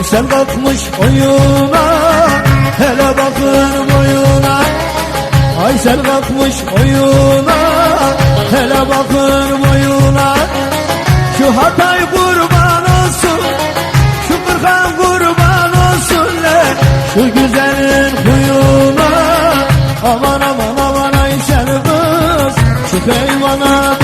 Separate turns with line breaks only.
Ay Yüksel kalkmış oyuna Hele bakın boyuna Aysel kalkmış oyuna Hele bakın boyuna Şu Hatay kurban olsun Şu Kırkan kurban olsun le Şu güzelin huyuna Aman aman aman Aysel kız Şu peyvana